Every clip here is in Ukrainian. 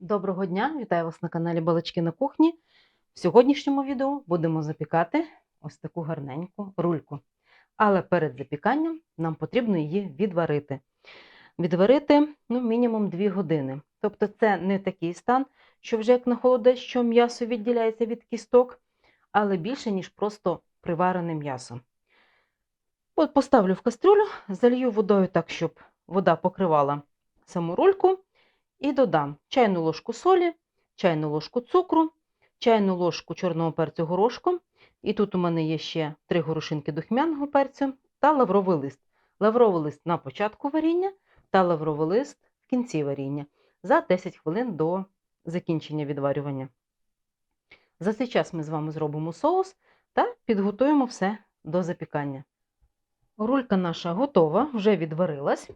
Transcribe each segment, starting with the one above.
Доброго дня! Вітаю вас на каналі Балачки на кухні. В сьогоднішньому відео будемо запікати ось таку гарненьку рульку. Але перед запіканням нам потрібно її відварити. Відварити ну, мінімум 2 години. Тобто це не такий стан, що вже як на холодець, що м'ясо відділяється від кісток, але більше, ніж просто приварене м'ясо. От Поставлю в кастрюлю, залью водою так, щоб вода покривала саму рульку. І додам чайну ложку солі, чайну ложку цукру, чайну ложку чорного перцю горошком. І тут у мене є ще три горошинки духмяного перцю та лавровий лист. Лавровий лист на початку варіння та лавровий лист в кінці варіння за 10 хвилин до закінчення відварювання. За цей час ми з вами зробимо соус та підготуємо все до запікання. Рулька наша готова, вже відварилась.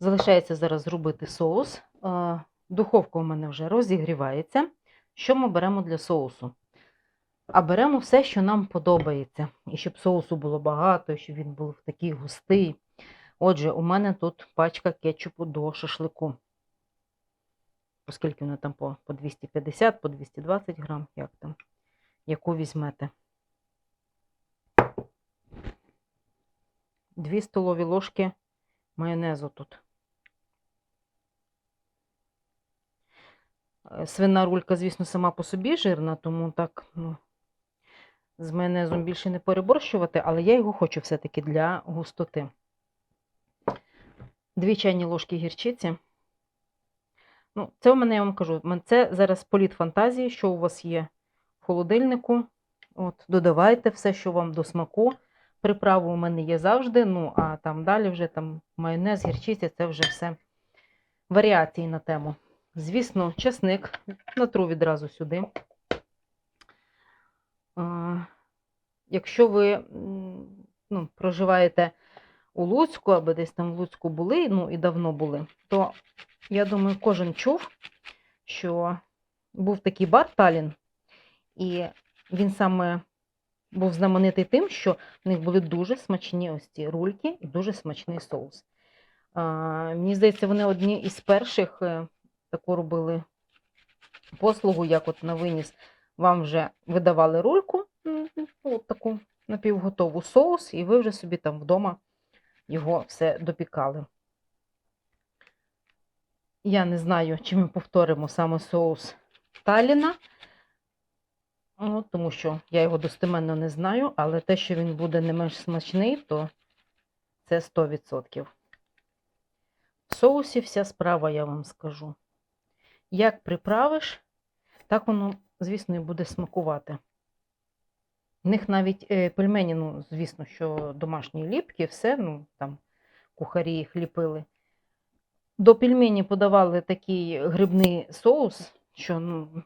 Залишається зараз зробити соус. Е, Духовка у мене вже розігрівається. Що ми беремо для соусу? А беремо все, що нам подобається. І щоб соусу було багато, щоб він був такий густий. Отже, у мене тут пачка кетчупу до шашлику. Оскільки воно там по 250, по 220 грам, як там, яку візьмете. Дві столові ложки майонезу тут. Свина рулька, звісно, сама по собі жирна, тому так ну, з майонезом більше не переборщувати, але я його хочу все-таки для густоти. Дві чайні ложки гірчиці. Ну, Це у мене, я вам кажу, це зараз політ фантазії, що у вас є в холодильнику. От, Додавайте все, що вам до смаку. Приправу у мене є завжди, ну, а там далі вже там майонез, гірчиця це вже все варіації на тему. Звісно, чесник натру відразу сюди. Якщо ви ну, проживаєте у Луцьку, або десь там в Луцьку були, ну і давно були, то я думаю, кожен чув, що був такий бар Талін, і він саме був знаменитий тим, що в них були дуже смачні ось ці рульки і дуже смачний соус. Мені здається, вони одні із перших е, таку робили послугу, як от на виніс вам вже видавали рульку, от таку напівготову соус, і ви вже собі там вдома його все допікали. Я не знаю, чи ми повторимо саме соус Таліна, ну, тому що я його достеменно не знаю, але те, що він буде не менш смачний, то це 100%. В соусі вся справа, я вам скажу. Як приправиш, так воно, звісно, і буде смакувати. В них навіть е, пельмені, ну, звісно, що домашні ліпки, все, ну, там кухарі їх ліпили. До пельмені подавали такий грибний соус, що ну,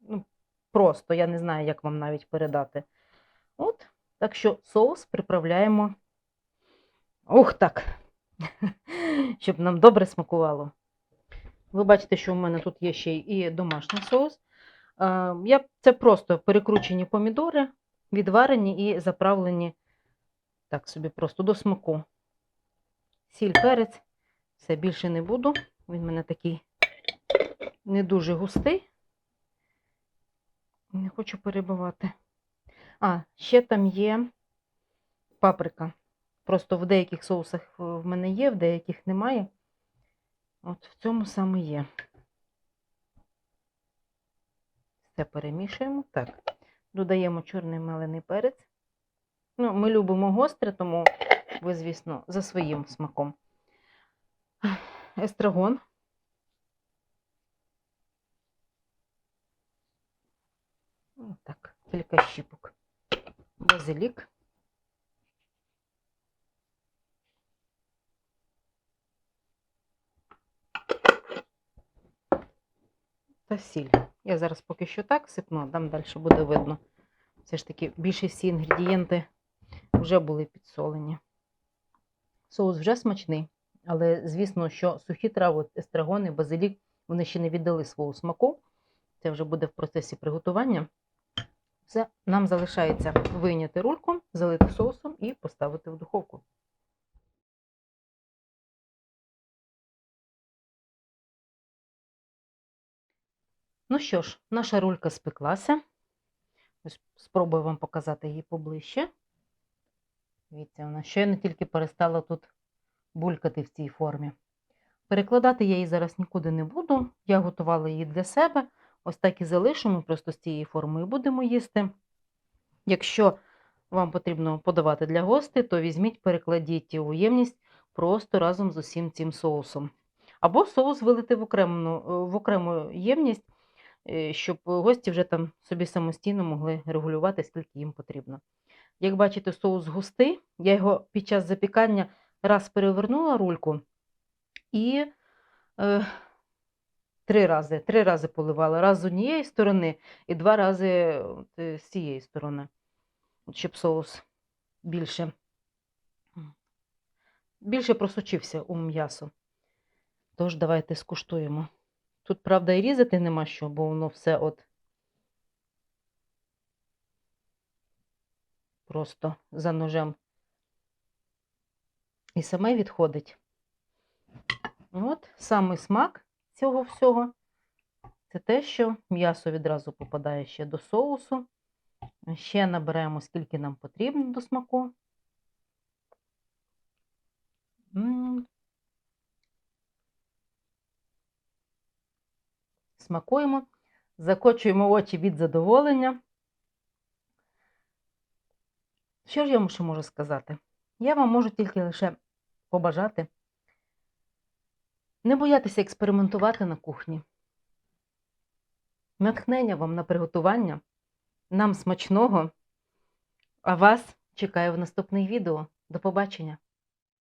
ну, просто я не знаю, як вам навіть передати. От, так що соус приправляємо. Ух так! Щоб нам добре смакувало. Ви бачите, що в мене тут є ще і домашній соус. Я, Це просто перекручені помідори, відварені і заправлені так собі просто до смаку. Сіль, перець, все більше не буду. Він в мене такий не дуже густий. Не хочу перебивати. А, ще там є паприка. Просто в деяких соусах в мене є, в деяких немає. От в цьому саме є. Все перемішуємо. Так, додаємо чорний мелений перець. Ну, Ми любимо гостре, тому ви, звісно, за своїм смаком. Естрагон. Так, кілька щіпок. Базилік. Та сіль. Я зараз поки що так сипну, а там далі буде видно. Все ж таки, більше всі інгредієнти вже були підсолені. Соус вже смачний, але, звісно, що сухі трави, естрагони, базилік, вони ще не віддали свого смаку. Це вже буде в процесі приготування. Все, нам залишається вийняти рульку, залити соусом і поставити в духовку. Ну що ж, наша рулька спеклася. Ось спробую вам показати її поближче. Дивіться, вона щойно тільки перестала тут булькати в цій формі. Перекладати я її зараз нікуди не буду. Я готувала її для себе. Ось так і залишимо, просто з цією формою будемо їсти. Якщо вам потрібно подавати для гостей, то візьміть, перекладіть у ємність просто разом з усім цим соусом. Або соус вилити в окрему, в окрему ємність, щоб гості вже там собі самостійно могли регулювати, скільки їм потрібно. Як бачите, соус густий, я його під час запікання раз перевернула рульку і е, три рази, три рази поливала. Раз з однієї сторони і два рази е, з цієї сторони, щоб соус більше, більше просочився у м'ясо. Тож, давайте скуштуємо. Тут, правда, і різати нема що, бо воно все от просто за ножем і саме відходить. От самий смак цього всього це те, що м'ясо відразу попадає ще до соусу. Ще наберемо, скільки нам потрібно до смаку. Смакуємо, закочуємо очі від задоволення. Що ж я ще можу сказати? Я вам можу тільки лише побажати не боятися експериментувати на кухні. Натхнення вам на приготування, нам смачного, а вас чекаю в наступних відео. До побачення!